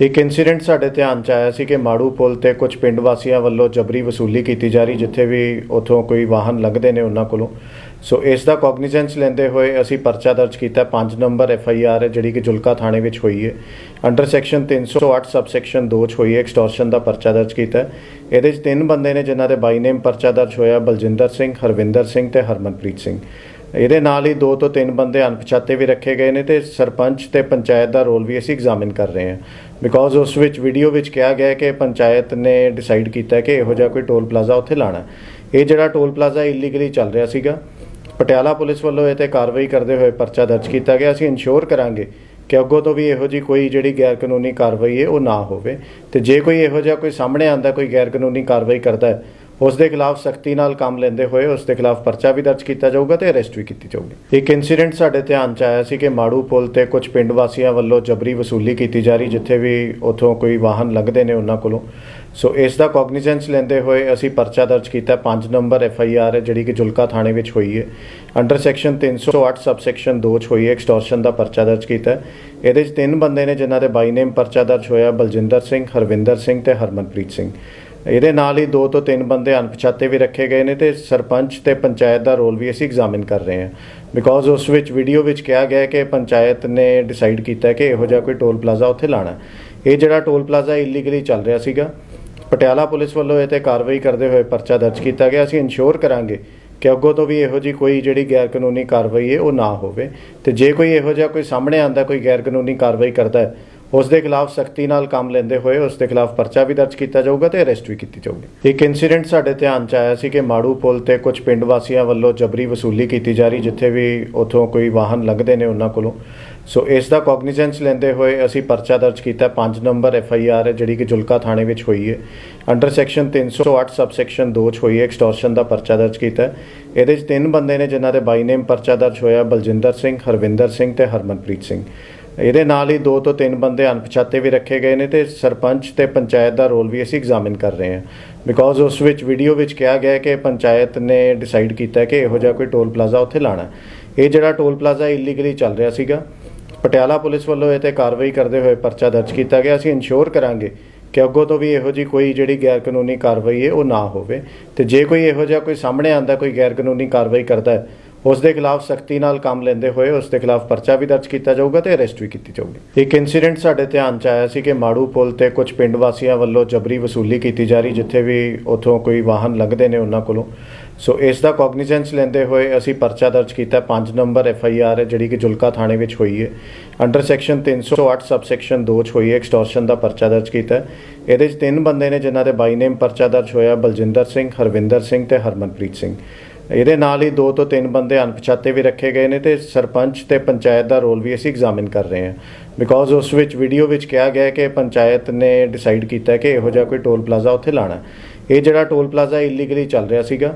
ਇੱਕ ਇਨਸੀਡੈਂਟ ਸਾਡੇ ਧਿਆਨ 'ਚ ਆਇਆ ਸੀ ਕਿ ਮਾੜੂ ਪੁਲ ਤੇ ਕੁਝ ਪਿੰਡ ਵਾਸੀਆਂ ਵੱਲੋਂ ਜਬਰੀ ਵਸੂਲੀ ਕੀਤੀ ਜਾ ਰਹੀ, ਜਿੱਥੇ ਵੀ ਉਥੋਂ ਕੋਈ ਵਾਹਨ ਲੰਘਦੇ ਨੇ ਉਹਨਾਂ ਕੋਲੋਂ। ਸੋ ਇਸ ਦਾ ਕੌਗਨੀਜ਼ੈਂਸ ਲੈਂਦੇ ਹੋਏ ਅਸੀਂ ਪਰਚਾ ਦਰਜ ਕੀਤਾ। 5 ਨੰਬਰ ਐਫ ਆਈ ਆਰ ਹੈ, ਜਿਹੜੀ ਕਿ ਜੁਲਕਾ ਥਾਣੇ ਵਿੱਚ ਹੋਈ ਹੈ। ਅੰਡਰ ਸੈਕਸ਼ਨ 308 ਸਬਸੈਕਸ਼ਨ 2 ਚ ਹੋਈ ਹੈ ਐਕਸਟੋਰਸ਼ਨ ਦਾ ਪਰਚਾ ਦਰਜ ਕੀਤਾ ਇਹਦੇ 'ਚ ਤਿੰਨ ਬੰਦੇ ਨੇ, ਜਿਨ੍ਹਾਂ ਦੇ ਬਾਈ ਨੇਮ ਪਰਚਾ ਦਰਜ ਹੋਇਆ, ਬਲਜਿੰਦਰ ਸਿੰਘ, ਹਰਵਿੰਦਰ ਸਿੰਘ ਤੇ ਹਰਮਨਪ੍ਰੀਤ ਸਿੰਘ। ਇਹਦੇ ਨਾਲ ਹੀ ਦੋ ਤੋਂ ਤਿੰਨ ਬੰਦੇ ਅਣਪਛਾਤੇ ਵੀ ਰੱਖੇ ਗਏ ਨੇ ਤੇ ਸਰਪੰਚ ਤੇ ਪੰਚਾਇਤ ਦਾ ਰੋਲ ਵੀ ਅਸੀਂ ਐਗਜ਼ਾਮਿਨ ਕਰ ਰਹੇ ਹਾਂ। ਬਿਕੋਜ਼ ਉਸ ਵਿੱਚ ਵੀਡੀਓ ਵਿੱਚ ਕਿਹਾ ਗਿਆ ਹੈ ਕਿ ਪੰਚਾਇਤ ਨੇ ਡਿਸਾਈਡ ਕੀਤਾ ਕਿ ਇਹੋ ਜਿਹਾ ਕੋਈ ਟੋਲ ਪਲਾਜ਼ਾ ਉੱਥੇ ਲਾਣਾ ਇਹ ਜਿਹੜਾ ਟੋਲ ਪਲਾਜ਼ਾ ਇਲੀਗਲੀ ਚੱਲ ਰਿਹਾ ਸੀਗਾ, ਪਟਿਆਲਾ ਪੁਲਿਸ ਵੱਲੋਂ ਇਹ ਤੇ ਕਾਰਵਾਈ ਕਰਦੇ ਹੋਏ ਪਰਚਾ ਦਰਜ ਕੀਤਾ ਗਿਆ। ਅਸੀਂ ਇਨਸ਼ੋਰ ਕਰਾਂਗੇ ਕਿ ਅੱਗੋਂ ਤੋਂ ਵੀ ਇਹੋ ਜੀ ਕੋਈ ਜਿਹੜੀ ਗੈਰ ਕਾਨੂੰਨੀ ਕਾਰਵਾਈ ਹੈ, ਉਹ ਨਾ ਹੋਵੇ। ਤੇ ਜੇ ਕੋਈ ਇਹੋ ਜਿਹਾ ਕੋਈ ਸਾਹਮਣੇ ਆਂਦਾ ਕੋਈ ਗੈਰ ਕਾਨੂੰਨੀ ਕਾਰਵਾਈ ਕਰਦਾ ਹੈ ਉਸ ਦੇ ਖਿਲਾਫ ਸਖਤੀ ਨਾਲ ਕੰਮ ਲੈਂਦੇ ਹੋਏ ਉਸ ਦੇ ਖਿਲਾਫ ਪਰਚਾ ਵੀ ਦਰਜ ਕੀਤਾ ਜਾਊਗਾ ਤੇ ਅਰੈਸਟ ਵੀ ਕੀਤੀ ਜਾਊਗੀ। ਇੱਕ ਇਨਸੀਡੈਂਟ ਸਾਡੇ ਧਿਆਨ 'ਚ ਆਇਆ ਸੀ ਕਿ ਮਾੜੂ ਪੁਲ ਤੇ ਕੁਝ ਪਿੰਡ ਵਾਸੀਆਂ ਵੱਲੋਂ ਜਬਰੀ ਵਸੂਲੀ ਕੀਤੀ ਜਾ ਰਹੀ, ਜਿੱਥੇ ਵੀ ਉਥੋਂ ਕੋਈ ਵਾਹਨ ਲੰਘਦੇ ਨੇ ਉਹਨਾਂ ਕੋਲੋਂ। ਸੋ ਇਸ ਦਾ ਕੌਗਨੀਜ਼ੈਂਸ ਲੈਂਦੇ ਹੋਏ ਅਸੀਂ ਪਰਚਾ ਦਰਜ ਕੀਤਾ। 5 ਨੰਬਰ ਐਫ ਆਈ ਆਰ ਹੈ, ਜਿਹੜੀ ਕਿ ਜੁਲਕਾ ਥਾਣੇ ਵਿੱਚ ਹੋਈ ਹੈ। ਅੰਡਰ ਸੈਕਸ਼ਨ 308 ਸਬਸੈਕਸ਼ਨ 2 ਚ ਹੋਈ ਹੈ ਐਕਸਟੋਰਸ਼ਨ ਦਾ ਪਰਚਾ ਦਰਜ ਕੀਤਾ ਇਹਦੇ 'ਚ ਤਿੰਨ ਬੰਦੇ ਨੇ ਜਿਨ੍ਹਾਂ ਦੇ ਬਾਈ ਨੇਮ ਪਰਚਾ ਦਰਜ ਹੋਇਆ, ਬਲਜਿੰਦਰ ਸਿੰਘ, ਹਰਵਿੰਦਰ ਸਿੰਘ ਤੇ ਹਰਮਨਪ੍ਰੀਤ ਸਿੰਘ। ਇਹਦੇ ਨਾਲ ਹੀ ਦੋ ਤੋਂ ਤਿੰਨ ਬੰਦੇ ਅਣਪਛਾਤੇ ਵੀ ਰੱਖੇ ਗਏ ਨੇ ਤੇ ਸਰਪੰਚ ਤੇ ਪੰਚਾਇਤ ਦਾ ਰੋਲ ਵੀ ਅਸੀਂ ਐਗਜ਼ਾਮਿਨ ਕਰ ਰਹੇ ਹਾਂ। ਬਿਕੋਜ਼ ਉਸ ਵਿੱਚ ਵੀਡੀਓ ਵਿੱਚ ਕਿਹਾ ਗਿਆ ਹੈ ਕਿ ਪੰਚਾਇਤ ਨੇ ਡਿਸਾਈਡ ਕੀਤਾ ਕਿ ਇਹੋ ਜਿਹਾ ਕੋਈ ਟੋਲ ਪਲਾਜ਼ਾ ਉੱਥੇ ਲਾਣਾ ਇਹ ਜਿਹੜਾ ਟੋਲ ਪਲਾਜ਼ਾ ਇਲੀਗਲੀ ਚੱਲ ਰਿਹਾ ਸੀਗਾ, ਪਟਿਆਲਾ ਪੁਲਿਸ ਵੱਲੋਂ ਇਹ ਤੇ ਕਾਰਵਾਈ ਕਰਦੇ ਹੋਏ ਪਰਚਾ ਦਰਜ ਕੀਤਾ ਗਿਆ। ਅਸੀਂ ਇਨਸ਼ੋਰ ਕਰਾਂਗੇ ਕਿ ਅੱਗੋਂ ਤੋਂ ਵੀ ਇਹੋ ਜੀ ਕੋਈ ਜਿਹੜੀ ਗੈਰ ਕਾਨੂੰਨੀ ਕਾਰਵਾਈ ਹੈ, ਉਹ ਨਾ ਹੋਵੇ। ਤੇ ਜੇ ਕੋਈ ਇਹੋ ਜਿਹਾ ਕੋਈ ਸਾਹਮਣੇ ਆਂਦਾ ਕੋਈ ਗੈਰ ਕਾਨੂੰਨੀ ਕਾਰਵਾਈ ਕਰਦਾ ਹੈ ਉਸ ਦੇ ਖਿਲਾਫ ਸਖਤੀ ਨਾਲ ਕੰਮ ਲੈਂਦੇ ਹੋਏ ਉਸ ਦੇ ਖਿਲਾਫ ਪਰਚਾ ਵੀ ਦਰਜ ਕੀਤਾ ਜਾਊਗਾ ਤੇ ਅਰੈਸਟ ਵੀ ਕੀਤੀ ਜਾਊਗੀ। ਇੱਕ ਇਨਸੀਡੈਂਟ ਸਾਡੇ ਧਿਆਨ 'ਚ ਆਇਆ ਸੀ ਕਿ ਮਾੜੂ ਪੁਲ ਤੇ ਕੁਝ ਪਿੰਡ ਵਾਸੀਆਂ ਵੱਲੋਂ ਜਬਰੀ ਵਸੂਲੀ ਕੀਤੀ ਜਾ ਰਹੀ, ਜਿੱਥੇ ਵੀ ਉਥੋਂ ਕੋਈ ਵਾਹਨ ਲੰਘਦੇ ਨੇ ਉਹਨਾਂ ਕੋਲੋਂ। ਸੋ ਇਸ ਦਾ ਕੌਗਨੀਜ਼ੈਂਸ ਲੈਂਦੇ ਹੋਏ ਅਸੀਂ ਪਰਚਾ ਦਰਜ ਕੀਤਾ। 5 ਨੰਬਰ ਐਫ ਆਈ ਆਰ ਹੈ, ਜਿਹੜੀ ਕਿ ਜੁਲਕਾ ਥਾਣੇ ਵਿੱਚ ਹੋਈ ਹੈ। ਅੰਡਰ ਸੈਕਸ਼ਨ 308 ਸਬਸੈਕਸ਼ਨ 2 ਚ ਹੋਈ ਹੈ ਐਕਸਟੋਰਸ਼ਨ ਦਾ ਪਰਚਾ ਦਰਜ ਕੀਤਾ ਇਹਦੇ 'ਚ ਤਿੰਨ ਬੰਦੇ ਨੇ ਜਿਨ੍ਹਾਂ ਦੇ ਬਾਈ ਨੇਮ ਪਰਚਾ ਦਰਜ ਹੋਇਆ, ਬਲਜਿੰਦਰ ਸਿੰਘ, ਹਰਵਿੰਦਰ ਸਿੰਘ ਤੇ ਹਰਮਨਪ੍ਰੀਤ ਸਿੰਘ। ਇਹਦੇ ਨਾਲ ਹੀ ਦੋ ਤੋਂ ਤਿੰਨ ਬੰਦੇ ਅਣਪਛਾਤੇ ਵੀ ਰੱਖੇ ਗਏ ਨੇ ਤੇ ਸਰਪੰਚ ਤੇ ਪੰਚਾਇਤ ਦਾ ਰੋਲ ਵੀ ਅਸੀਂ ਐਗਜ਼ਾਮਿਨ ਕਰ ਰਹੇ ਹਾਂ। ਬਿਕੋਜ਼ ਉਸ ਵਿੱਚ ਵੀਡੀਓ ਵਿੱਚ ਕਿਹਾ ਗਿਆ ਹੈ ਕਿ ਪੰਚਾਇਤ ਨੇ ਡਿਸਾਈਡ ਕੀਤਾ ਕਿ ਇਹੋ ਜਿਹਾ ਕੋਈ ਟੋਲ ਪਲਾਜ਼ਾ ਉੱਥੇ ਲਾਣਾ ਇਹ ਜਿਹੜਾ ਟੋਲ ਪਲਾਜ਼ਾ ਇਲੀਗਲੀ ਚੱਲ ਰਿਹਾ ਸੀਗਾ, ਪਟਿਆਲਾ ਪੁਲਿਸ ਵੱਲੋਂ ਇਹ ਤੇ ਕਾਰਵਾਈ ਕਰਦੇ ਹੋਏ ਪਰਚਾ ਦਰਜ ਕੀਤਾ ਗਿਆ। ਅਸੀਂ ਇਨਸ਼ੋਰ ਕਰਾਂਗੇ ਕਿ ਅੱਗੋਂ ਤੋਂ ਵੀ ਇਹੋ ਜੀ ਕੋਈ ਜਿਹੜੀ ਗੈਰ ਕਾਨੂੰਨੀ ਕਾਰਵਾਈ ਹੈ, ਉਹ ਨਾ ਹੋਵੇ। ਤੇ ਜੇ ਕੋਈ ਇਹੋ ਜਿਹਾ ਕੋਈ ਸਾਹਮਣੇ ਆਂਦਾ ਕੋਈ ਗੈਰ ਕਾਨੂੰਨੀ ਕਾਰਵਾਈ ਕਰਦਾ ਹੈ ਉਸ ਦੇ ਖਿਲਾਫ ਸਖਤੀ ਨਾਲ ਕੰਮ ਲੈਂਦੇ ਹੋਏ ਉਸ ਦੇ ਖਿਲਾਫ ਪਰਚਾ ਵੀ ਦਰਜ ਕੀਤਾ ਜਾਊਗਾ ਤੇ ਅਰੈਸਟ ਵੀ ਕੀਤੀ ਜਾਊਗੀ। ਇੱਕ ਇਨਸੀਡੈਂਟ ਸਾਡੇ ਧਿਆਨ 'ਚ ਆਇਆ ਸੀ ਕਿ ਮਾੜੂ ਪੁਲ ਤੇ ਕੁਝ ਪਿੰਡ ਵਾਸੀਆਂ ਵੱਲੋਂ ਜਬਰੀ ਵਸੂਲੀ ਕੀਤੀ ਜਾ ਰਹੀ, ਜਿੱਥੇ ਵੀ ਉਥੋਂ ਕੋਈ ਵਾਹਨ ਲੰਘਦੇ ਨੇ ਉਹਨਾਂ ਕੋਲੋਂ। ਸੋ ਇਸ ਦਾ ਕੌਗਨੀਜ਼ੈਂਸ ਲੈਂਦੇ ਹੋਏ ਅਸੀਂ ਪਰਚਾ ਦਰਜ ਕੀਤਾ। 5 ਨੰਬਰ ਐਫ ਆਈ ਆਰ ਹੈ, ਜਿਹੜੀ ਕਿ ਜੁਲਕਾ ਥਾਣੇ ਵਿੱਚ ਹੋਈ ਹੈ। ਅੰਡਰ ਸੈਕਸ਼ਨ 308 ਸਬਸੈਕਸ਼ਨ 2 ਚ ਹੋਈ ਹੈ ਐਕਸਟੋਰਸ਼ਨ ਦਾ ਪਰਚਾ ਦਰਜ ਕੀਤਾ। ਇਹਦੇ 'ਚ ਤਿੰਨ ਬੰਦੇ ਨੇ ਜਿਨ੍ਹਾਂ ਦੇ ਬਾਈ ਨੇਮ ਪਰਚਾ ਦਰਜ ਹੋਇਆ, ਬਲਜਿੰਦਰ ਸਿੰਘ, ਹਰਵਿੰਦਰ ਸਿੰਘ ਤੇ ਹਰਮਨਪ੍ਰੀਤ ਸਿੰਘ। ਇਹਦੇ ਨਾਲ ਹੀ ਦੋ ਤੋਂ ਤਿੰਨ ਬੰਦੇ ਅਣਪਛਾਤੇ ਵੀ ਰੱਖੇ ਗਏ ਨੇ ਤੇ ਸਰਪੰਚ ਤੇ ਪੰਚਾਇਤ ਦਾ ਰੋਲ ਵੀ ਅਸੀਂ ਐਗਜ਼ਾਮਿਨ ਕਰ ਰਹੇ ਹਾਂ। ਬਿਕੋਜ਼ ਉਸ ਵਿੱਚ ਵੀਡੀਓ ਵਿੱਚ ਕਿਹਾ ਗਿਆ ਕਿ ਪੰਚਾਇਤ ਨੇ ਡਿਸਾਈਡ ਕੀਤਾ ਕਿ ਇਹੋ ਜਿਹਾ ਕੋਈ ਟੋਲ ਪਲਾਜ਼ਾ ਉੱਥੇ ਲਾਣਾ ਇਹ ਜਿਹੜਾ ਟੋਲ ਪਲਾਜ਼ਾ ਇਲੀਗਲੀ ਚੱਲ ਰਿਹਾ ਸੀਗਾ,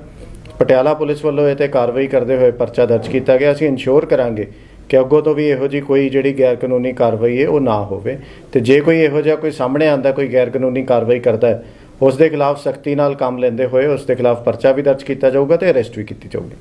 ਪਟਿਆਲਾ ਪੁਲਿਸ ਵੱਲੋਂ ਇਹ ਤੇ ਕਾਰਵਾਈ ਕਰਦੇ ਹੋਏ ਪਰਚਾ ਦਰਜ ਕੀਤਾ ਗਿਆ। ਅਸੀਂ ਇਨਸ਼ੋਰ ਕਰਾਂਗੇ ਕਿ ਅੱਗੋਂ ਤੋਂ ਵੀ ਇਹੋ ਜੀ ਕੋਈ ਜਿਹੜੀ ਗੈਰ ਕਾਨੂੰਨੀ ਕਾਰਵਾਈ ਹੈ, ਉਹ ਨਾ ਹੋਵੇ। ਤੇ ਜੇ ਕੋਈ ਇਹੋ ਜਿਹਾ ਕੋਈ ਸਾਹਮਣੇ ਆਂਦਾ ਕੋਈ ਗੈਰ ਕਾਨੂੰਨੀ ਕਾਰਵਾਈ ਕਰਦਾ ਹੈ ਉਸ ਦੇ ਖਿਲਾਫ ਸਖਤੀ ਨਾਲ ਕੰਮ ਲੈਂਦੇ ਹੋਏ ਉਸ ਦੇ ਖਿਲਾਫ ਪਰਚਾ ਵੀ ਦਰਜ ਕੀਤਾ ਜਾਊਗਾ ਤੇ ਅਰੈਸਟ ਵੀ ਕੀਤੀ ਜਾਊਗੀ।